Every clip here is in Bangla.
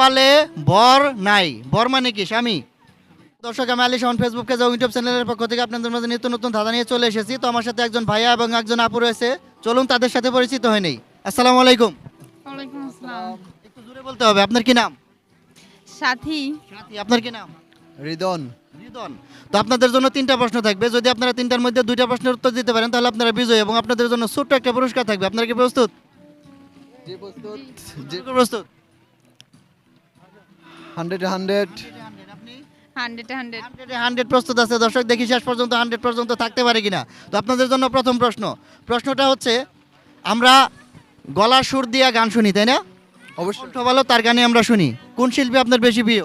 পালে বর নাই। বর মানে কি স্বামী? দর্শক আমি আলী শাহন ফেসবুক পেজ এবং ইউটিউব চ্যানেলের পক্ষ থেকে আপনাদের মাঝে নিত্য নতুন ধাঁধা নিয়ে চলে এসেছি। তো আমার সাথে একজন ভাইয়া এবং একজন আপু রয়েছে। চলুন তাদের সাথে পরিচিত হয়ে নেই। আসসালামু আলাইকুম। ওয়ালাইকুম আসসালাম। একটু জোরে বলতে হবে আপনার কি নাম? সাথী। সাথী আপনার কি নাম? রিদন। রিদন। তো আপনাদের জন্য তিনটা প্রশ্ন থাকবে। যদি আপনারা তিনটার মধ্যে দুইটা প্রশ্নের উত্তর দিতে পারেন তাহলে আপনারা বিজয়ী এবং আপনাদের জন্য ছোট্ট একটা পুরস্কার থাকবে। আপনারা কি প্রস্তুত? জি প্রস্তুত। জি প্রস্তুত? Hundred hundred. Hundred hundred. Hundred প্রস্তুত আছে। দর্শক দেখি শেষ পর্যন্ত হান্ড্রেড পর্যন্ত থাকতে পারে কিনা। তো আপনাদের জন্য প্রথম প্রশ্ন। প্রশ্নটা হচ্ছে আমরা গলার সুর দিয়া গান শুনি তাই না? অবশ্যই। ভালো তার গানে আমরা শুনি। কোন শিল্পী আপনার বেশি প্রিয়?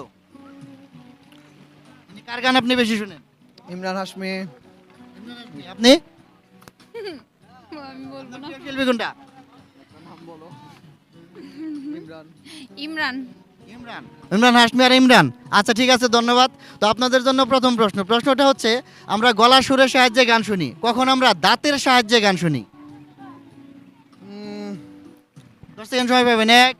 মানে কার গান আপনি বেশি শুনেন? ইমরান হাসমি আপনি? আমি বলব না। শিল্পী কোনটা? ইমরান। ইমরান। হাসমি আর ইমরান। আচ্ছা ঠিক আছে ধন্যবাদ। তো আপনাদের জন্য প্রথম প্রশ্ন। প্রশ্নটা হচ্ছে আমরা গলা সুরের সাহায্যে গান শুনি কখন আমরা দাঁতের সাহায্যে গান শুনি? দশ সেকেন্ড সময় পাবেন এক।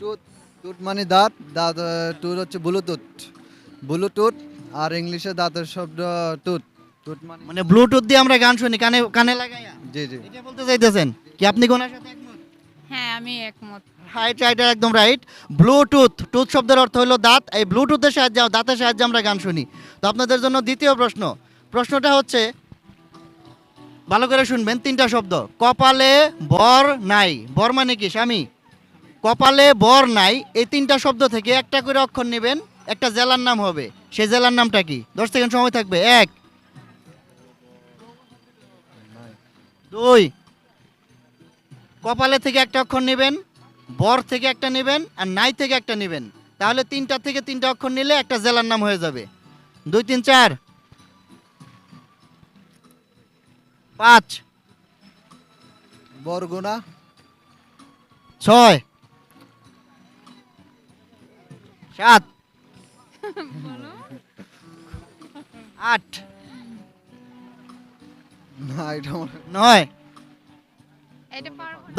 টুথ টুথ মানে দাঁত দাঁত টুথ হচ্ছে ব্লুটুথ। ব্লুটুথ আর ইংলিশে দাঁতের শব্দ টুথ টুথ মানে মানে ব্লুটুথ দিয়ে আমরা গান শুনি কানে কানে লাগাইয়া। জি জি। এটা বলতে চাইতেছেন কি আপনি কোনার সাথে হ্যাঁ আমি একমত। রাইট রাইট একদম রাইট ব্লুটুথ টুথ শব্দের অর্থ হলো দাঁত। এই ব্লুটুথের সাহায্যে দাঁতের সাহায্যে আমরা গান শুনি। তো আপনাদের জন্য দ্বিতীয় প্রশ্ন। প্রশ্নটা হচ্ছে, ভালো করে শুনবেন, তিনটা শব্দ। কপালে বর নাই। বর মানে কি, স্বামী? কপালে বর নাই। এই তিনটা শব্দ থেকে একটা করে অক্ষর নেবেন, একটা জেলার নাম হবে। সেই জেলার নামটা কি? দশ সেকেন্ড সময় থাকবে। এক, দুই কপালে থেকে একটা অক্ষর নেবেন বর থেকে একটা নেবেন আর নাই থেকে একটা নেবেন। তাহলে তিনটা থেকে তিনটা অক্ষর নিলে একটা জেলার নাম হয়ে যাবে। দুই তিন চার। পাঁচ। বরগুনা। ছয়। সাত। আট। নয়।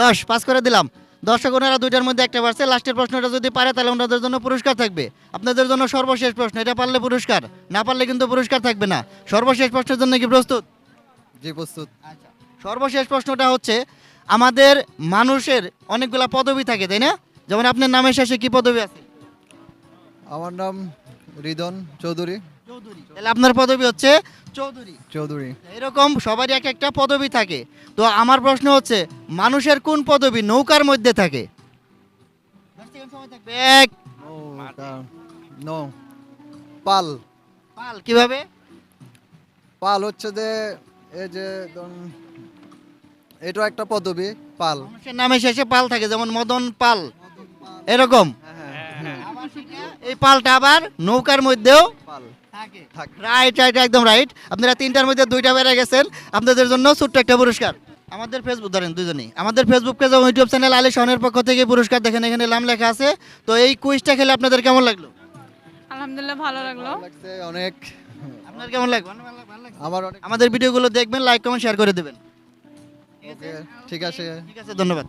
দশ পাস করে দিলাম। দর্শক ওনারা দুইটার মধ্যে একটা পারছে লাস্টের প্রশ্নটা যদি পারে তাহলে ওনাদের জন্য পুরস্কার থাকবে। আপনাদের জন্য সর্বশেষ প্রশ্ন এটা পারলে পুরস্কার না পারলে কিন্তু পুরস্কার থাকবে না। সর্বশেষ প্রশ্নের জন্য কি প্রস্তুত? জি প্রস্তুত। সর্বশেষ প্রশ্নটা হচ্ছে আমাদের মানুষের অনেকগুলা পদবি থাকে তাই না? যেমন আপনার নামের শেষে কি পদবি আছে? আমার নাম রিদন চৌধুরী। চৌধুরী তাহলে আপনার পদবি হচ্ছে চৌধুরী। চৌধুরী। এরকম সবারই এক একটা পদবি থাকে। তো আমার প্রশ্ন হচ্ছে মানুষের কোন পদবি নৌকার মধ্যে থাকে? এক। নো। পাল। পাল কীভাবে? পাল হচ্ছে যে এই যে এটাও একটা পদবী পাল। মানুষের নামে শেষে পাল থাকে যেমন মদন পাল। এরকম? এই পালটা আবার নৌকার মধ্যেও পাল। রাইট রাইট একদম রাইট আপনারা তিনটার মধ্যে দুইটা বেড়ে গেছেন। আপনাদের জন্য ছোট্ট একটা পুরস্কার। আমাদের ফেসবুক ধরেন দুজনেই। আমাদের ফেসবুক পেজ এবং ইউটিউব চ্যানেল আলী শাহনের পক্ষ থেকে পুরস্কার। দেখেন এখানে নাম লেখা আছে। তো এই কুইজটা খেলে আপনাদের কেমন লাগল? আলহামদুলিল্লাহ ভালো লাগল। অনেক। আপনার কেমন লাগল আমার আমাদের ভিডিওগুলো দেখবেন লাইক কমেন্ট শেয়ার করে দেবেন। ঠিক আছে। ঠিক আছে ধন্যবাদ।